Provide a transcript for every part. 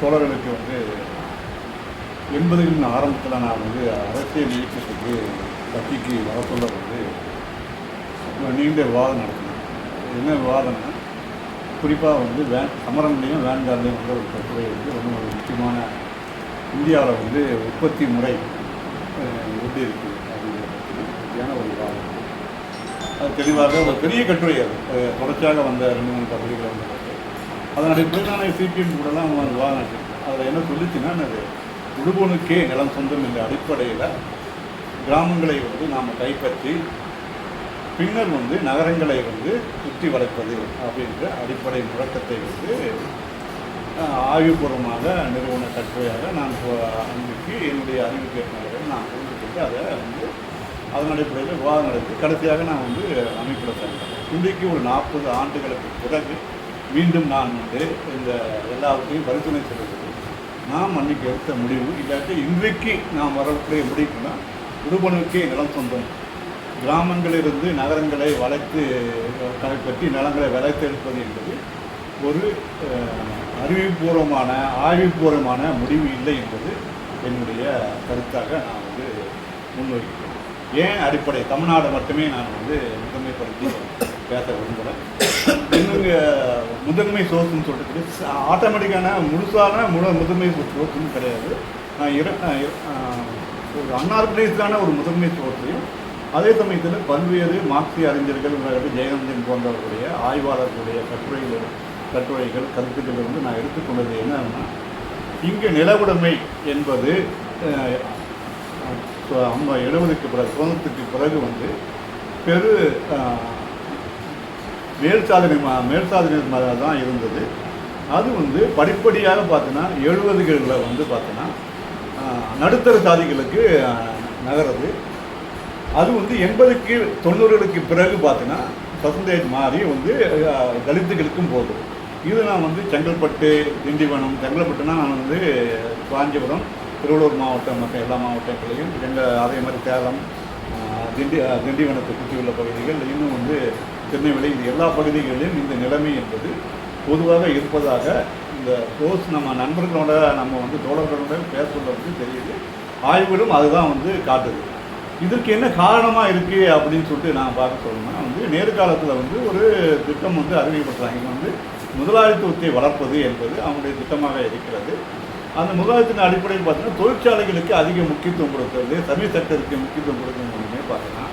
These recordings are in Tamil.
தோழர்களுக்கு வந்து எண்பதுகளின் ஆரம்பத்தில் நான் வந்து அரசியல் இயக்கத்துக்கு கட்சிக்கு வர சொல்ல வந்து நீண்ட விவாதம் நடத்தினேன். என்ன விவாதம்னா குறிப்பாக வந்து வேன் சமரங்களையும் வேன்கார்லையும் வந்து ஒரு கட்டுரை வந்து ரொம்ப ஒரு முக்கியமான இந்தியாவில் வந்து உற்பத்தி முறை எப்படி இருக்குது அப்படிங்கிறத ஒரு விவாதம். அது தெளிவாக ஒரு பெரிய கட்டுரை அது. தொடர்ச்சியாக வந்த ரெண்டு மூணு பகுதிகள் வந்து அதனுடைய அடிப்படையில் சிபிஎம் கூடலாம் அவங்க விவாதம் அதில் என்ன சொல்லிச்சுன்னா அது உடுபொனுக்கே நிலம் சொந்தம் என்ற அடிப்படையில் கிராமங்களை வந்து நாம் கைப்பற்றி பின்னர் வந்து நகரங்களை வந்து சுற்றி வளைப்பது அப்படின்ற அடிப்படை முழக்கத்தை வந்து ஆய்வுபூர்வமாக நிறுவன கட்டுரையாக நான் இப்போ அன்றைக்கு என்னுடைய அறிவு கேட்கிறவர்கள் நான் புரிஞ்சுக்கிட்டு கொண்டு அதை வந்து அதன் அடிப்படையில் விவாதம் நடத்தி கடைசியாக நான் வந்து அமைப்பில் சேர்ந்தேன். இன்றைக்கு ஒரு நாற்பது ஆண்டுகளுக்கு பிறகு மீண்டும் நான் வந்து இந்த எல்லாவற்றையும் பரிசீலனை செய்வது நாம் அன்றைக்கி எடுத்த முடிவு இல்லாட்டி இன்றைக்கு நாம் வரக்கூடிய முடிவுனா விடுபனுக்கே நிலம் சொந்தம். கிராமங்களிலிருந்து நகரங்களை வளைத்து கைப்பற்றி நிலங்களை வளைத்து எடுப்பது என்பது ஒரு அறிவுபூர்வமான ஆய்வுபூர்வமான முடிவு இல்லை என்பது என்னுடைய கருத்தாக நான் வந்து முன்வைக்கிறேன். ஏன் அடிப்படை? தமிழ்நாடு மட்டுமே நான் வந்து முதன்மைப்படுத்தி பேச விரும்புகிறேன் இன்னுங்க முதன்மை சோர்ஸ்னு சொல்லிட்டு ஆட்டோமேட்டிக்கான முழுசான முழு முதன்மை சோர்ஸ்னு கிடையாது. இர ஒரு அன்ஆர்கனைஸ்டான ஒரு முதன்மை சோர்ஸையும் அதே சமயத்தில் பல்வேறு மார்க்சிய அறிஞர்கள் ஜெயகந்தன் போன்றவர்களுடைய ஆய்வாளர்களுடைய கட்டுரைகள் கட்டுரைகள் கருத்துக்கள் வந்து நான் எடுத்துக்கொண்டது என்னன்னா இங்கே நிலவுடைமை என்பது அம்மா எழுபதுக்கு பிறகு சுதந்திரத்துக்கு பிறகு வந்து பெரு மேல் சாதனை ம- மேல் சாதனை தான் இருந்தது. அது வந்து படிப்படியாக பார்த்தோன்னா எழுபதுகளில் வந்து பார்த்தோன்னா நடுத்தர சாதிகளுக்கு நகருது அது வந்து எண்பதுக்கு தொண்ணூறுகளுக்கு பிறகு பார்த்தோன்னா பர்சன்டேஜ் மாறி வந்து தலித்துகளுக்கும் போகுது. இது நான் வந்து செங்கல்பட்டு திண்டிவனம் செங்கல்பட்டுனா நான் வந்து காஞ்சிபுரம் திருவள்ளூர் மாவட்டம் மற்ற எல்லா மாவட்டங்களையும் எங்கள் அதே மாதிரி சேலம் திண்டி திண்டிவனத்தை சுற்றியுள்ள பகுதிகள் இன்னும் வந்து திருநெல்வேலி இந்த எல்லா பகுதிகளிலும் இந்த நிலைமை என்பது பொதுவாக இருப்பதாக இந்த கோர்ஸ் நம்ம நண்பர்களோட நம்ம வந்து தோழர்களுடன் பேசுறது வந்து தெரியுது. ஆய்வுகளும் அதுதான் வந்து காட்டுது. இதற்கு என்ன காரணமாக இருக்குது அப்படின்னு சொல்லிட்டு நான் பார்க்க சொல்லணும்னா வந்து நேர்காலத்தில் வந்து ஒரு திட்டம் வந்து அறிவிக்கப்படுறாங்க வந்து முதலாளித்துவத்தை வளர்ப்பது என்பது அவங்களுடைய திட்டமாக இருக்கிறது. அந்த முதலாளித்தின் அடிப்படையில் பார்த்தீங்கன்னா தொழிற்சாலைகளுக்கு அதிக முக்கியத்துவம் கொடுக்கறது தமிழ் செக்டருக்கு முக்கியத்துவம் கொடுக்கறது மூலமே பார்த்தீங்கன்னா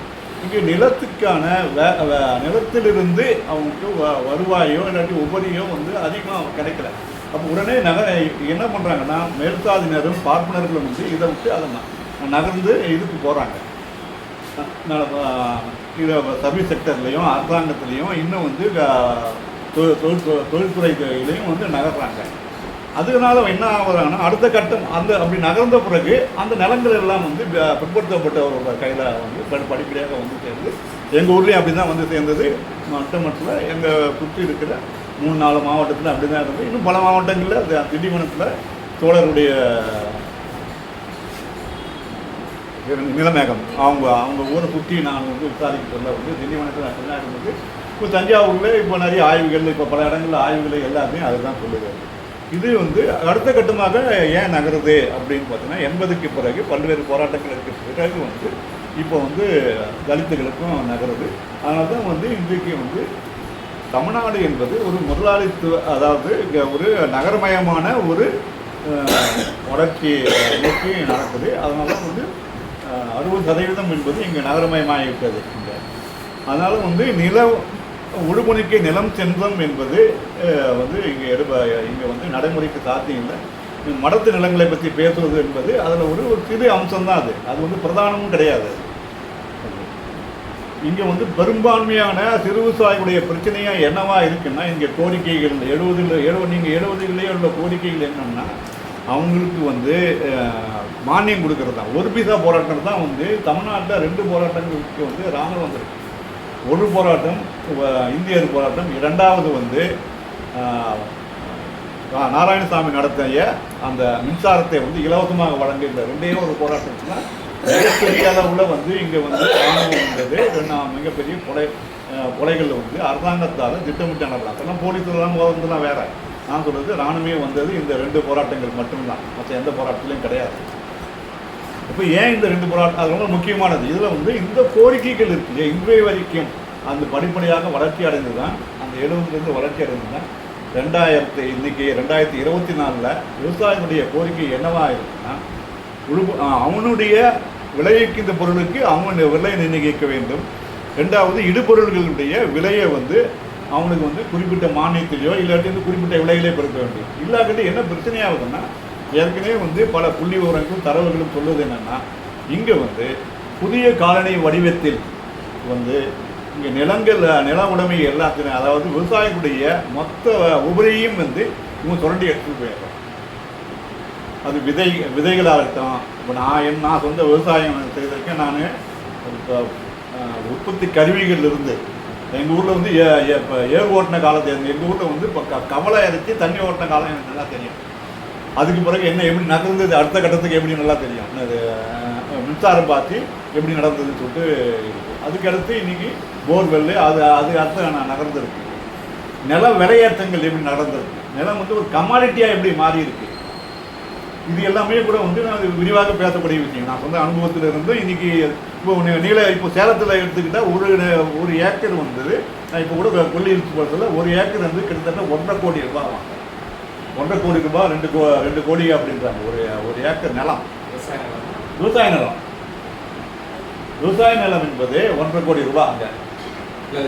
இங்கே நிலத்துக்கான வே வே- நிலத்திலிருந்து அவங்களுக்கு வ- வருவாயோ இல்லாட்டி உபரியோ வந்து அதிகமாக கிடைக்கல. அப்போ உடனே நகர என்ன பண்ணுறாங்கன்னா மேல்சாதியினரும் பார்ப்பனர்களும் வந்து இதை விட்டு அதை ந- நகர்ந்து இதுக்கு போகிறாங்க இதை சர்வீஸ் செக்டர்லேயும் அரசாங்கத்துலேயும் இன்னும் வந்து தொ- தொழில் தொ- தொழில்துறையிலையும் வந்து நகர்றாங்க. அதனால என்ன ஆகுறாங்கன்னா அடுத்த கட்டம் அந்த அப்படி நகர்ந்த பிறகு அந்த நிலங்கள் எல்லாம் வந்து பிற்படுத்தப்பட்டவரோட கையில் வந்து படிப்படியாக வந்து சேர்ந்து எங்கள் ஊர்லேயும் அப்படி தான் வந்து சேர்ந்தது. மட்டும் மட்டும் எங்கள் சுற்றி இருக்கிற மூணு நாலு மாவட்டத்தில் அப்படி தான் இருந்தது. இன்னும் பல மாவட்டங்களில் அது திண்டிவனத்தில் தோழருடைய நிலமேகம். அவங்க அவங்க ஊரை சுற்றி நான் வந்து விசாரிக்க சொல்ல வந்து திண்டிவனத்தில் அப்படிதான் இருந்தது. இப்போ தஞ்சாவூரில் இப்போ நிறைய ஆய்வுகள் இப்போ பல இடங்களில் ஆய்வுகள் எல்லாமே அதுதான் சொல்லுது. இது வந்து அடுத்த கட்டமாக ஏன் நகருது அப்படின்னு பார்த்தீங்கன்னா எண்பதுக்கு பிறகு பல்வேறு போராட்டங்களுக்கு பிறகு வந்து இப்போ வந்து தலித்துகளுக்கும் நகருது. அதனால தான் வந்து இன்றைக்கு வந்து தமிழ்நாடு என்பது ஒரு முதலாளித்துவ அதாவது ஒரு நகரமயமான ஒரு வளர்ச்சி நோக்கி நடக்குது. அதனால வந்து அறுபது சதவீதம் என்பது இங்கே நகரமயமாக இருக்கிறது அதனால் அதனால வந்து நில உடுமணிக்கு நிலம் சென்றம் என்பது வந்து இங்கே எடுப்ப இங்கே வந்து நடைமுறைக்கு சாத்தியம் இல்லை. மடத்து நிலங்களை பற்றி பேசுவது என்பது அதில் ஒரு ஒரு சிறு அம்சம்தான் அது. அது வந்து பிரதானமும் கிடையாது. இங்கே வந்து பெரும்பான்மையான சிறு விவசாயிகளுடைய பிரச்சனையாக என்னவா இருக்குன்னா இங்கே கோரிக்கைகள் எழுபதுல எழுபது நீங்கள் எழுபதுலேயே உள்ள கோரிக்கைகள் என்னென்னா அவங்களுக்கு வந்து மானியம் கொடுக்கறது. தான் ஒரு பீசா போராட்டம் தான் வந்து தமிழ்நாட்டில் ரெண்டு போராட்டங்களுக்கு வந்து ராமர் வந்திருக்கு. ஒரு போராட்டம் இந்தியர் போராட்டம். இரண்டாவது வந்து நாராயணசாமி நடத்திய அந்த மின்சாரத்தை வந்து இலவசமாக வழங்குகிற ரெண்டே ஒரு போராட்டத்தில் மிகப்பெரிய அளவில் வந்து இங்கே வந்து ராணுவம்ன்றது மிகப்பெரிய கொலை கொலைகளில் வந்து அரசாங்கத்தால் திட்டமிட்டு நடக்கலாம் அதெல்லாம் போலீஸ்லாம் வந்துலாம் வேற. நான் சொல்கிறது ராணுமே வந்தது இந்த ரெண்டு போராட்டங்கள் மட்டும்தான். மற்ற எந்த போராட்டத்திலையும் கிடையாது. இப்போ ஏன் இந்த ரெண்டு போராட்டம் அது ரொம்ப முக்கியமானது. இதில் வந்து இந்த கோரிக்கைகள் இருக்குது இன்றைய வரைக்கும் அந்த படிப்படியாக வளர்ச்சி அடைந்து தான் அந்த எழுபதுலேருந்து வளர்ச்சி அடைந்து தான் ரெண்டாயிரத்து இன்னைக்கு ரெண்டாயிரத்தி இருபத்தி நாலில் விவசாயிகளுடைய கோரிக்கை என்னவாக இருக்குன்னா உழுவு அவனுடைய விளைவிக்கின்ற பொருளுக்கு அவனுடைய விலை நிர்ணயிக்க வேண்டும். ரெண்டாவது இடுபொருள்களுடைய விலையை வந்து அவனுக்கு வந்து குறிப்பிட்ட மானியத்திலேயோ இல்லாட்டி வந்து குறிப்பிட்ட விலையிலே பெருக்க வேண்டும். இல்லாட்டி என்ன பிரச்சனையாகுதுன்னா ஏற்கனவே வந்து பல புள்ளி விவரங்களும் தரவுகளும் சொல்லுவது என்னன்னா இங்கே வந்து புதிய காலனி வடிவத்தில் வந்து இங்கே நிலங்கள் நில உடைமை எல்லாத்தையும் அதாவது விவசாயிகளுடைய மொத்த உபரியும் வந்து இவங்க சுரண்டி எடுத்துகிட்டு போயிடுறோம் அது விதை விதைகளாக இருக்கட்டும் இப்போ நான் என் நான் சொந்த விவசாயம் செய்திருக்கேன். நான் இப்போ உற்பத்தி கருவிகள் இருந்து எங்கள் ஊரில் வந்து ஏ இப்போ ஏர் ஓட்டின காலத்தை எங்கள் ஊரில் வந்து இப்போ க கவலை அரைச்சி தண்ணி ஓட்டின காலம் எனக்கு நல்லா தெரியும். அதுக்கு பிறகு என்ன எப்படி நகர்ந்தது அடுத்த கட்டத்துக்கு எப்படி நல்லா தெரியும். அது மின்சாரம் பார்த்து எப்படி நடந்ததுன்னு சொல்லிட்டு இருக்கு. அதுக்கடுத்து இன்றைக்கி போர்வெல்லு அது அது அடுத்து நான் நகர்ந்துருக்கு. நில விலையேற்றங்கள் எப்படி நடந்திருக்கு நிலம் வந்து ஒரு கமாடிட்டியாக எப்படி மாறி இருக்கு இது எல்லாமே கூட வந்து நான் விரிவாக பேசக்கூடிய விஷயம். நான் சொந்த அனுபவத்தில் இருந்து இன்னைக்கு இப்போ நீ- நீல இப்போ சேலத்தில் எடுத்துக்கிட்டால் ஒரு ஒரு ஏக்கர் வந்தது. நான் இப்போ கூட கொல்லி போகிறதுல ஒரு ஏக்கர் வந்து கிட்டத்தட்ட ஒன்றரை கோடி ரூபாய் வாங்க ஒன்றரை கோடி ரூபாய் ரெண்டு கோ ரெண்டு கோடி அப்படின்றாங்க. ஒரு ஒரு ஏக்கர் நிலம். விவசாய நிலம். விவசாய நிலம். என்பது ஒன்றரை கோடி ரூபாய் அங்கே.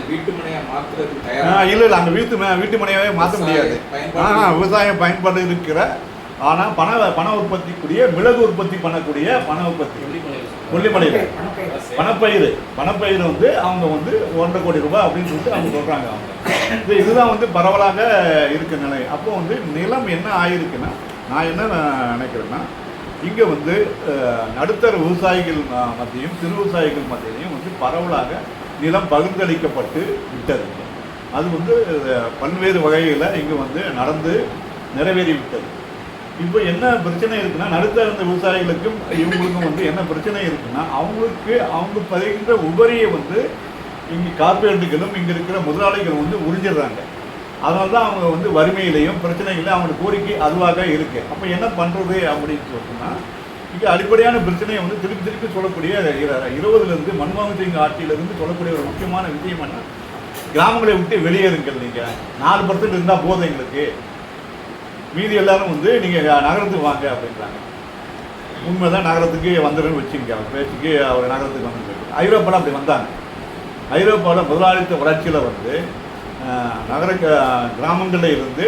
வீட்டு மனையா மாத்துறதுக்கு ஆ, தயாரா இல்லை இல்லை அங்கே வீட்டு வீட்டு மனையாவே மாற்ற முடியாது. விவசாய பயன்பாடு. ஆ விவசாயம் பயன்பாடு இருக்கிற ஆனால் பண பண உற்பத்திக்குரிய மிளகு உற்பத்தி பண்ணக்கூடிய பண உற்பத்தி. கொல்லிமலையில் பணப்பயிர் பணப்பயிர் வந்து அவங்க வந்து ஒன்றரை கோடி ரூபாய் அப்படின்னு சொல்லிட்டு அவங்க சொல்கிறாங்க அவங்க. இது இதுதான் வந்து பரவலாக இருக்க நிலை. அப்போ வந்து நிலம் என்ன ஆயிருக்குன்னா நான் என்ன நினைக்கிறேன்னா இங்கே வந்து நடுத்தர விவசாயிகள் மத்தியும் சிறு விவசாயிகள் மத்தியிலையும் வந்து பரவலாக நிலம் பகிர்ந்தளிக்கப்பட்டு விட்டது. அது வந்து பல்வேறு வகையில் இங்கே வந்து நடந்து நிறைவேறி விட்டது இப்போ என்ன பிரச்சனை இருக்குன்னா நடுத்தர இருந்த விவசாயிகளுக்கும் இவங்களுக்கும் வந்து என்ன பிரச்சனை இருக்குன்னா அவங்களுக்கு அவங்க பதிகின்ற உபரியை வந்து இங்கே கார்பரேட்டுகளும் இங்கே இருக்கிற முதலாளிகள் வந்து உறிஞ்சிடுறாங்க. அதனால தான் அவங்க வந்து வறுமையிலையும் பிரச்சனைகளையும் அவங்களோட கோரிக்கை அதுவாக இருக்குது அப்போ என்ன பண்ணுறது அப்படின்னு சொன்னா இங்கே அடிப்படையான பிரச்சனையை வந்து திருப்பி திருப்பி சொல்லக்கூடிய இருபதுலேருந்து மன்மோகன் சிங் ஆட்சியிலேருந்து சொல்லக்கூடிய ஒரு முக்கியமான விஷயம் என்ன கிராமங்களை விட்டு வெளியேறுங்கள் நீங்கள் நாலு பர்சன்ட் இருந்தால் போதும் எங்களுக்கு. மீதி எல்லாரும் வந்து நீங்கள் நகரத்துக்கு வாங்க அப்படின்றாங்க. உண்மைதான் நகரத்துக்கு வந்துடுன்னு வச்சுங்க அவர் பேச்சுக்கு அவர் நகரத்துக்கு வந்து ஐரோப்பாவில் அப்படி வந்தாங்க. ஐரோப்பாவில் முதலாளித்த வளர்ச்சியில் வந்து நகர கிராமங்களில் இருந்து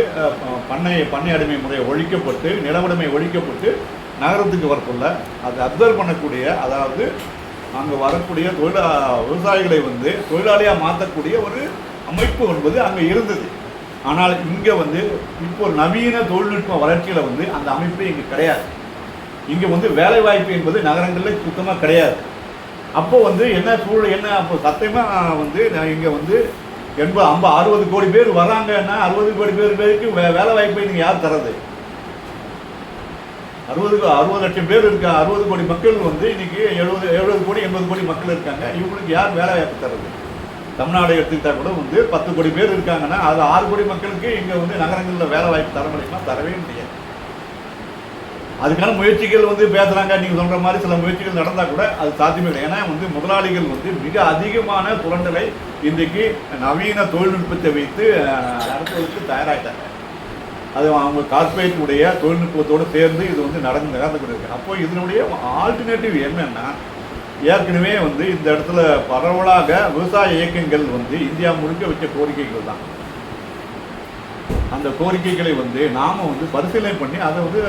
பண்ணை பண்ணை அடிமை முறை ஒழிக்கப்பட்டு நிலவுடைமை ஒழிக்கப்பட்டு நகரத்துக்கு வரக்குள்ள அதை அப்சர்வ் பண்ணக்கூடிய அதாவது அங்கே வரக்கூடிய தொழிலா விவசாயிகளை வந்து தொழிலாளியாக மாற்றக்கூடிய ஒரு அமைப்பு என்பது அங்கே இருந்தது. ஆனால் இங்கே வந்து இப்போ நவீன தொழில்நுட்ப வளர்ச்சியில் வந்து அந்த அமைப்பு இங்கே கிடையாது. இங்கே வந்து வேலைவாய்ப்பு என்பது நகரங்களில் சுத்தமாக கிடையாது. அப்போது வந்து என்ன சூழல் என்ன அப்போ சத்தியமாக வந்து இங்கே வந்து எண்பது ஐம்பது அறுபது கோடி பேர் வராங்கன்னா அறுபது கோடி பேர் பேருக்கு வே வேலை வாய்ப்பை நீங்கள் யார் தரது அறுபது அறுபது லட்சம் பேர் இருக்க அறுபது கோடி மக்கள் வந்து இன்னைக்கு எழுபது எழுபது கோடி எண்பது கோடி மக்கள் இருக்காங்க. இவங்களுக்கு யார் வேலை வாய்ப்பு தரது தமிழ்நாடு எடுத்துக்கிட்டா கூட வந்து பத்து கோடி பேர் இருக்காங்கன்னா அது ஆறு கோடி மக்களுக்கு இங்கே வந்து நகரங்களில் வேலை வாய்ப்பு தர முடியுமா? தரவே முடியாது. அதுக்கான முயற்சிகள் வந்து பேசுகிறாங்க நீங்கள் சொல்கிற மாதிரி சில முயற்சிகள் நடந்தால் கூட அது சாத்தியமே இல்லை. ஏன்னா வந்து முதலாளிகள் வந்து மிக அதிகமான சுரண்டலை இன்றைக்கு நவீன தொழில்நுட்பத்தை வைத்து நடத்துவதற்கு தயாராகிட்டாங்க அது அவங்க கார்ப்பரேட்டுடைய தொழில்நுட்பத்தோடு சேர்ந்து இது வந்து நடந்து நடந்து கொண்டிருக்கு. அப்போ இதனுடைய ஆல்டர்னேட்டிவ் என்னன்னா ஏற்கனவே வந்து இந்த இடத்துல பரவலாக விவசாய இயக்கங்கள் வந்து இந்தியா முழுக்க வச்ச கோரிக்கைகள் தான். அந்த கோரிக்கைகளை வந்து நாம் வந்து பரிசீலனை பண்ணி அதை வந்து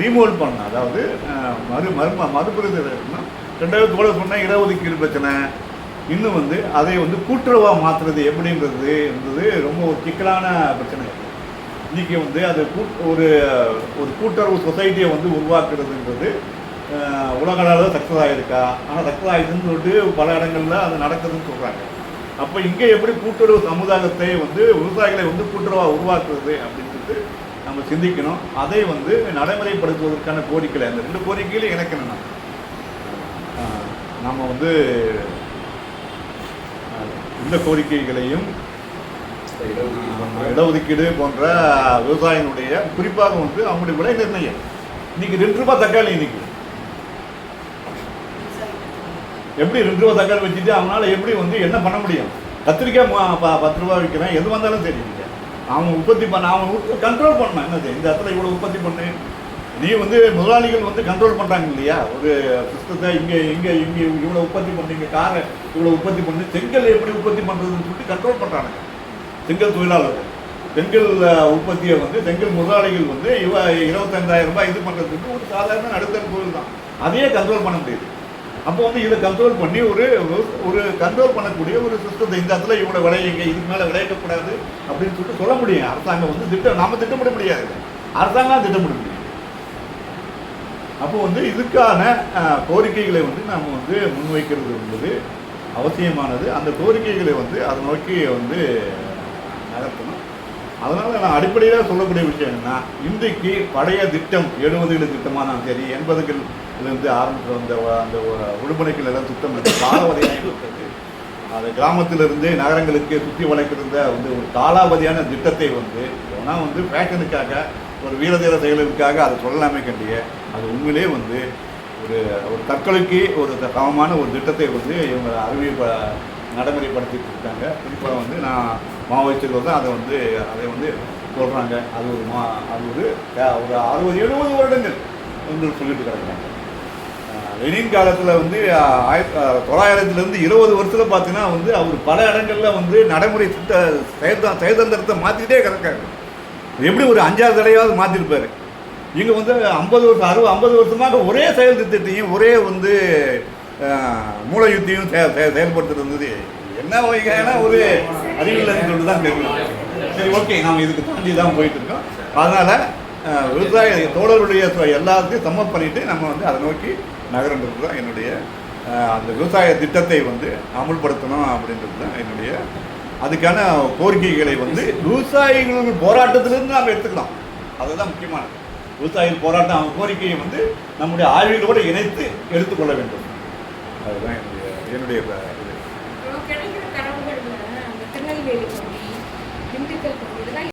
ரீமோல் பண்ண அதாவது மறு மறு மறுபரிசீலனை ரெண்டாவது தோழ சொன்னால் இடஒதுக்கீடு பிரச்சனை இன்னும் வந்து அதை வந்து கூட்டுறவாக மாற்றுறது எப்படின்றது என்பது ரொம்ப ஒரு சிக்கலான பிரச்சனை. இன்றைக்கி வந்து அது கூட் ஒரு ஒரு கூட்டுறவு சொசைட்டியை வந்து உருவாக்குறதுன்றது உலக அளவில் சக்ஸஸ் ஆகிருக்கா ஆனால் சக்ஸஸ் ஆகிடுதுன்னு சொல்லிட்டு பல இடங்களில் அது நடக்குதுன்னு சொல்கிறாங்க அப்போ இங்கே எப்படி கூட்டுறவு சமுதாயத்தை வந்து விவசாயிகளை வந்து கூட்டுறவாக உருவாக்குறது அப்படின்னு சொல்லிட்டு நம்ம சிந்திக்கணும். அதை வந்து நடைமுறைப்படுத்துவதற்கான கோரிக்கை அந்த ரெண்டு கோரிக்கையிலும் ஆஹ், நம்ம வந்து இந்த கோரிக்கைகளையும் இடஒதுக்கீடு போன்ற விவசாயிகளுடைய குறிப்பாக வந்து அவங்களுடைய விலை நிர்ணயம். இன்னைக்கு ரெண்டு ரூபாய் தக்காளி இன்னைக்கு. எப்படி ரெண்டு ரூபா தக்காளி வச்சுட்டு அவனால் எப்படி வந்து என்ன பண்ண முடியும்? கத்திரிக்காய் ப- பத்து ரூபா விற்கிறேன் எது வந்தாலும் சரி அவன் உற்பத்தி பண்ண அவன் கண்ட்ரோல் பண்ணான் என்னது இந்த இடத்துல இவ்வளோ உற்பத்தி பண்ணு. நீ வந்து முதலாளிகள் வந்து கண்ட்ரோல் பண்ணுறாங்க இல்லையா? ஒரு சிஸ்டத்தை இங்கே இங்கே இங்கே இவ்வளோ உற்பத்தி பண்ணுறீங்க காரை இவ்வளோ உற்பத்தி பண்ணு. செங்கல் எப்படி உற்பத்தி பண்ணுறதுன்னு சொல்லிட்டு கண்ட்ரோல் பண்ணுறாங்க செங்கல் தொழிலாளர்கள். செங்கல் உற்பத்தியை வந்து செங்கல் முதலாளிகள் வந்து இவ இருபத்தஞ்சாயிரம் ரூபாய் இது பண்ணுறதுக்கு ஒரு சாதாரண நடுத்தர தொழில் தான். அதையே கண்ட்ரோல் பண்ண முடியுது. அப்போ வந்து இதை கண்ட்ரோல் பண்ணி ஒரு ஒரு கண்ட்ரோல் பண்ணக்கூடிய ஒரு சிஸ்டத்தை இந்த இடத்துல இவ்வளோ விளையுங்க இதுக்கு மேலே விளையக்கூடாது அப்படின்னு சொல்லிட்டு சொல்ல முடியும். அரசாங்கம் வந்து திட்டம் நாம் திட்டமிட முடியாது. அரசாங்கம் திட்டமிட முடியும். அப்போ வந்து இதுக்கான கோரிக்கைகளை வந்து நாம் வந்து முன்வைக்கிறது என்பது அவசியமானது. அந்த கோரிக்கைகளை வந்து அதை நோக்கி வந்து நகர்த்தணும். அதனால் நான் அடிப்படையில் சொல்லக்கூடிய விஷயம் என்னன்னா இன்றைக்கு பழைய திட்டம் எழுபதுகளு திட்டமானாலும் சரி எண்பதுகள் இருந்து ஆரம்பித்து வந்த அந்த வ- விடுமுறைகள் எல்லாம் திட்டம் வந்து காலாவதியான இருக்கிறது அது கிராமத்திலிருந்து நகரங்களுக்கு சுற்றி வளைக்கிறத வந்து ஒரு காலாவதியான திட்டத்தை வந்து ஆனால் வந்து ஃபேஷனுக்காக ஒரு வீரதீர செயலுக்காக அதை சொல்லலாமே கண்டிய அது உண்மையிலே வந்து ஒரு ஒரு தற்கொலைக்கு ஒரு சமமான ஒரு திட்டத்தை வந்து இவங்க அறிவிப்ப நடைமுறைப்படுத்திட்டு இருக்காங்க. குறிப்பாக வந்து நான் மாவோயிஸ்டுகள் தான் அதை வந்து அதை வந்து சொல்கிறாங்க அது ஒரு மா அது ஒரு ஒரு அறுபது எழுபது வருடங்கள் வந்து சொல்லிட்டு கிடக்கிறாங்க. லெனின் காலத்தில் வந்து அஹ், தொள்ளாயிரத்துலேருந்து இருபது வருஷத்தில் பார்த்தீங்கன்னா வந்து அவர் பல இடங்களில் வந்து நடைமுறை திட்ட செயல்த செயல்தந்திரத்தை மாற்றிக்கிட்டே கிடக்காரு. எப்படி ஒரு அஞ்சாறு தடவையாவது மாற்றிருப்பார் இங்கே வந்து ஐம்பது வருஷம் அறுபது ஐம்பது வருஷமாக ஒரே செயல் திட்டத்தையும் ஒரே வந்து மூளை யுத்தியும் செய செயல்படுத்திட்டு இருந்தது. என்ன வகையான ஒரு அறிவில்லைன்னு சொல்லிட்டு தான் தெரியும். சரி ஓகே நாம் இதுக்கு தாண்டி தான் போயிட்டு இருக்கோம். அதனால் விவசாய தோழருடைய எல்லாத்தையும் சம்மப் பண்ணிவிட்டு நம்ம வந்து அதை நோக்கி நகரன்றது தான் என்னுடைய அந்த விவசாய திட்டத்தை வந்து அமுல்படுத்தணும் அப்படின்றது தான் என்னுடைய அதுக்கான கோரிக்கைகளை வந்து விவசாயிகளின் போராட்டத்திலிருந்து நாம் எடுத்துக்கலாம். அதுதான் முக்கியமானது. விவசாயிகள் போராட்டம் அவங்க கோரிக்கையை வந்து நம்முடைய ஆய்வுகளோடு இணைத்து எடுத்துக்கொள்ள வேண்டும். அதுதான் என்னுடைய என்னுடைய இது.